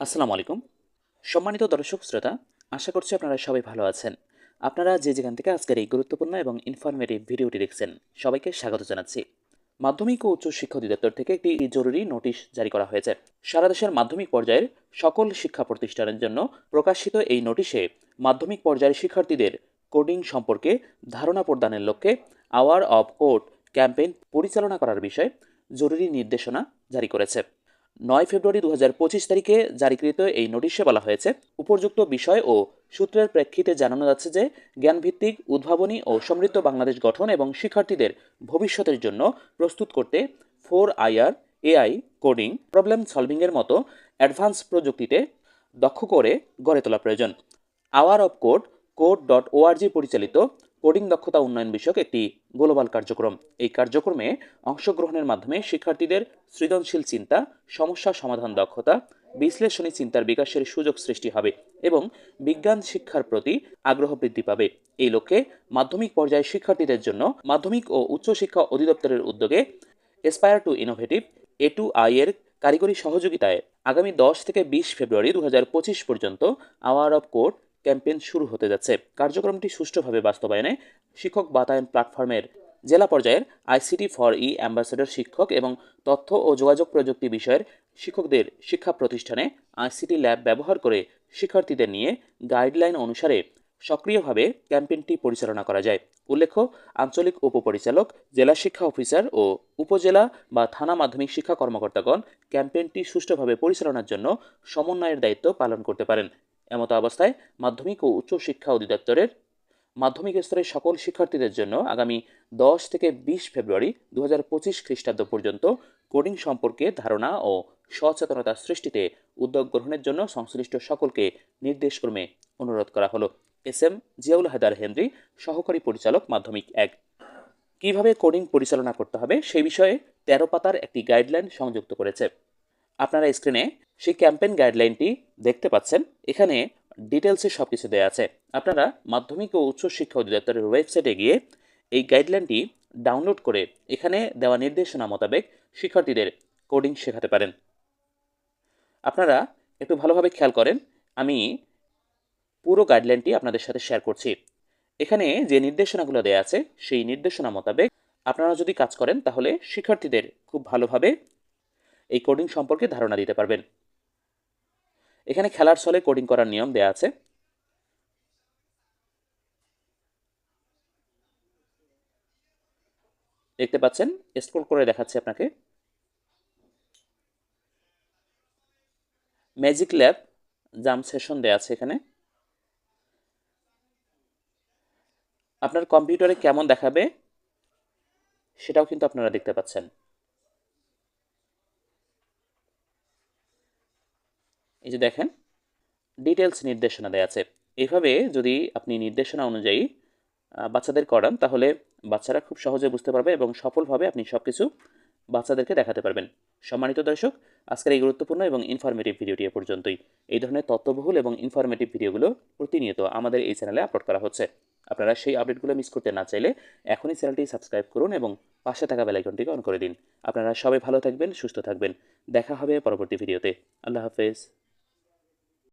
আসসালামু আলাইকুম। সম্মানিত দর্শক শ্রোতা, আশা করছি আপনারা সবাই ভালো আছেন। আপনারা যে যেখান থেকে আজকের এই গুরুত্বপূর্ণ এবং ইনফরমেটিভ ভিডিওটি দেখছেন, সবাইকে স্বাগত জানাচ্ছি। মাধ্যমিক ও উচ্চ শিক্ষা অধিদপ্তর থেকে একটি জরুরি নোটিশ জারি করা হয়েছে। সারা দেশের মাধ্যমিক পর্যায়ের সকল শিক্ষা প্রতিষ্ঠানের জন্য প্রকাশিত এই নোটিশে মাধ্যমিক পর্যায়ের শিক্ষার্থীদের কোডিং সম্পর্কে ধারণা প্রদানের লক্ষ্যে আওয়ার অব কোড ক্যাম্পেইন পরিচালনা করার বিষয়ে জরুরি নির্দেশনা জারি করেছে। নয় ফেব্রুয়ারি দু পঁচিশ তারিখে জারিকৃত এই নোটিশে বলা হয়েছে, উপযুক্ত বিষয় ও সূত্রের প্রেক্ষিতে জানানো যাচ্ছে যে, জ্ঞানভিত্তিক উদ্ভাবনী ও সমৃদ্ধ বাংলাদেশ গঠন এবং শিক্ষার্থীদের ভবিষ্যতের জন্য প্রস্তুত করতে four IR, AI, coding, problem সলভিংয়ের মতো অ্যাডভান্স প্রযুক্তিতে দক্ষ করে গড়ে তোলা প্রয়োজন। Hour of code code dot org পরিচালিত কোডিং দক্ষতা উন্নয়ন বিষয়ক একটি গ্লোবাল কার্যক্রম। এই কার্যক্রমে অংশগ্রহণের মাধ্যমে শিক্ষার্থীদের সৃজনশীল চিন্তা, সমস্যা সমাধান দক্ষতা, বিশ্লেষণী চিন্তার বিকাশের সুযোগ সৃষ্টি হবে এবং বিজ্ঞান শিক্ষার প্রতি আগ্রহ বৃদ্ধি পাবে। এই লক্ষ্যে মাধ্যমিক পর্যায়ে শিক্ষার্থীদের জন্য মাধ্যমিক ও উচ্চশিক্ষা অধিদপ্তরের উদ্যোগে aspire to innovative A two I এর কারিগরি সহযোগিতায় আগামী দশ থেকে বিশ ফেব্রুয়ারি দু হাজার পঁচিশ পর্যন্ত আওয়ার অফ কোর্ট ক্যাম্পেইন শুরু হতে যাচ্ছে। কার্যক্রমটি সুষ্ঠুভাবে বাস্তবায়নে শিক্ষক বাতায়ন প্ল্যাটফর্মের জেলা পর্যায়ের আইসিটি ফর ই অ্যাম্বাসেডর শিক্ষক এবং তথ্য ও যোগাযোগ প্রযুক্তি বিষয়ের শিক্ষকদের শিক্ষা প্রতিষ্ঠানে আইসিটি ল্যাব ব্যবহার করে শিক্ষার্থীদের নিয়ে গাইডলাইন অনুসারে সক্রিয়ভাবে ক্যাম্পেইনটি পরিচালনা করা যায়। উল্লেখ্য, আঞ্চলিক উপপরিচালক, জেলা শিক্ষা অফিসার ও উপজেলা বা থানা মাধ্যমিক শিক্ষা কর্মকর্তাগণ ক্যাম্পেইনটি সুষ্ঠুভাবে পরিচালনার জন্য সমন্বয়ের দায়িত্ব পালন করতে পারেন। এমতো অবস্থায় মাধ্যমিক ও উচ্চ শিক্ষা অধিদপ্তরের মাধ্যমিক স্তরের সকল শিক্ষার্থীদের জন্য আগামী দশ থেকে বিশ ফেব্রুয়ারি দু হাজার পঁচিশ খ্রিস্টাব্দ পর্যন্ত কোডিং সম্পর্কে ধারণা ও সচেতনতা সৃষ্টিতে উদ্যোগ গ্রহণের জন্য সংশ্লিষ্ট সকলকে নির্দেশক্রমে অনুরোধ করা হলো। S M Ziaul Haider Henry, সহকারী পরিচালক মাধ্যমিক এক। কীভাবে কোডিং পরিচালনা করতে হবে? সেই বিষয়ে তেরো পাতার একটি গাইডলাইন সংযুক্ত করেছে। আপনারা স্ক্রিনে সেই ক্যাম্পেন গাইডলাইনটি দেখতে পাচ্ছেন। এখানে ডিটেলসে সব কিছু দেওয়া আছে। আপনারা মাধ্যমিক ও উচ্চ শিক্ষা অধিদপ্তরের ওয়েবসাইটে গিয়ে এই গাইডলাইনটি ডাউনলোড করে এখানে দেওয়া নির্দেশনা মোতাবেক শিক্ষার্থীদের কোডিং শেখাতে পারেন। আপনারা একটু ভালোভাবে খেয়াল করেন, আমি পুরো গাইডলাইনটি আপনাদের সাথে শেয়ার করছি। এখানে যে নির্দেশনাগুলো দেওয়া আছে, সেই নির্দেশনা মোতাবেক আপনারা যদি কাজ করেন, তাহলে শিক্ষার্থীদের খুব ভালোভাবে এই কোডিং সম্পর্কে ধারণা দিতে পারবেন। এখানে খেলার ছলে কোডিং করার নিয়ম দেওয়া আছে। দেখতে পাচ্ছেন স্ক্রল করে দেখাচ্ছে আপনাকে। ম্যাজিক ল্যাব জাম সেশন দেয়া আছে এখানে। আপনার কম্পিউটারে কেমন দেখাবে, সেটাও কিন্তু আপনারা দেখতে পাচ্ছেন। এই যে দেখেন ডিটেলস নির্দেশনা দেওয়া আছে। এভাবে যদি আপনি নির্দেশনা অনুযায়ী বাচ্চাদের করান, তাহলে বাচ্চারা খুব সহজে বুঝতে পারবে এবং সফলভাবে আপনি সব কিছু বাচ্চাদেরকে দেখাতে পারবেন। সম্মানিত দর্শক, আজকের এই গুরুত্বপূর্ণ এবং ইনফরমেটিভ ভিডিওটি এ পর্যন্তই। এই ধরনের তথ্যবহুল এবং ইনফরমেটিভ ভিডিওগুলো প্রতিনিয়ত আমাদের এই চ্যানেলে আপলোড করা হচ্ছে। আপনারা সেই আপডেটগুলো মিস করতে না চাইলে এখনই চ্যানেলটি সাবস্ক্রাইব করুন এবং পাশে থাকা বেলাইকনটিকে অন করে দিন। আপনারা সবাই ভালো থাকবেন, সুস্থ থাকবেন। দেখা হবে পরবর্তী ভিডিওতে আল্লাহ হাফেজ।